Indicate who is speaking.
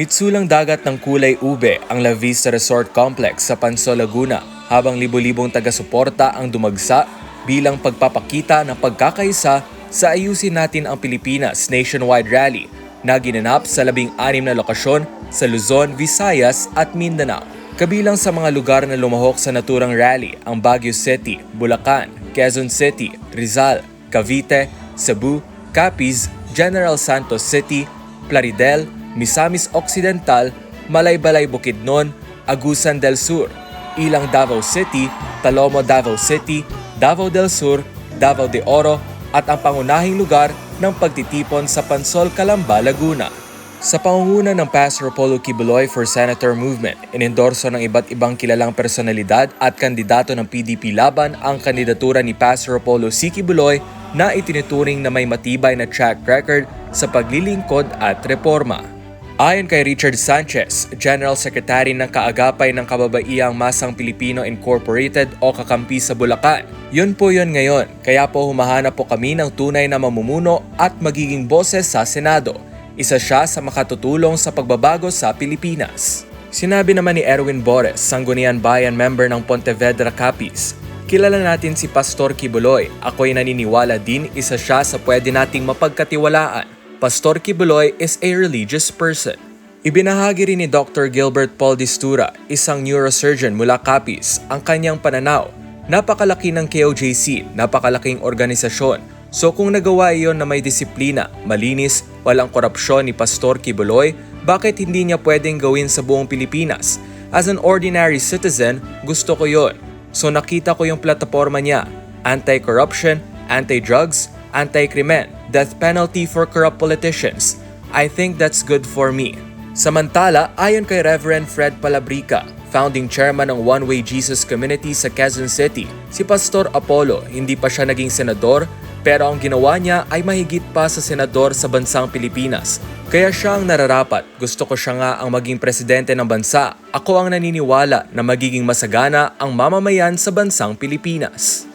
Speaker 1: Mitsulang dagat ng kulay ube ang La Vista Resort Complex sa Pansol, Laguna habang libo-libong taga-suporta ang dumagsa bilang pagpapakita ng pagkakaisa sa Ayusin Natin ang Pilipinas Nationwide Rally na ginanap sa labing anim na lokasyon sa Luzon, Visayas at Mindanao. Kabilang sa mga lugar na lumahok sa naturang rally ang Baguio City, Bulacan, Quezon City, Rizal, Cavite, Cebu, Capiz, General Santos City, Plaridel, Misamis Occidental, Malaybalay Bukidnon, Agusan del Sur, Ilang Davao City, Talomo Davao City, Davao del Sur, Davao de Oro at ang pangunahing lugar ng pagtitipon sa Pansol, Calamba, Laguna. Sa pangunguna ng Pastor Polo Kibuloy for Senator Movement, inendorso ng iba't ibang kilalang personalidad at kandidato ng PDP laban ang kandidatura ni Pastor Polo C. Kibuloy na itinuturing na may matibay na track record sa paglilingkod at reforma. Ayon kay Richard Sanchez, General Secretary ng Kaagapay ng Kababaihang Masang Pilipino Incorporated o Kakampi sa Bulacan. Yun po yun ngayon, kaya po humahanap po kami ng tunay na mamumuno at magiging boses sa Senado. Isa siya sa makatutulong sa pagbabago sa Pilipinas. Sinabi naman ni Erwin Bores, Sangguniang Bayan member ng Pontevedra Capiz, Kilala natin si Pastor Kibuloy. Ako'y naniniwala din isa siya sa pwede nating mapagkatiwalaan. Pastor Kibuloy is a religious person. Ibinahagi rin ni Dr. Gilbert Paul Distura, isang neurosurgeon mula Capiz, ang kanyang pananaw. Napakalaki ng KOJC, napakalaking organisasyon. So kung nagawa iyon na may disiplina, malinis, walang korupsyon ni Pastor Kibuloy, bakit hindi niya pwedeng gawin sa buong Pilipinas? As an ordinary citizen, gusto ko yon. So nakita ko yung plataforma niya, anti-corruption, anti-drugs, anti-krimen, death penalty for corrupt politicians. I think that's good for me. Samantala, ayon kay Reverend Fred Palabrica, founding chairman ng One Way Jesus Community sa Quezon City, si Pastor Apollo hindi pa siya naging senador pero ang ginawa niya ay mahigit pa sa senador sa bansang Pilipinas. Kaya siya nararapat. Gusto ko siya nga ang maging presidente ng bansa. Ako ang naniniwala na magiging masagana ang mamamayan sa bansang Pilipinas.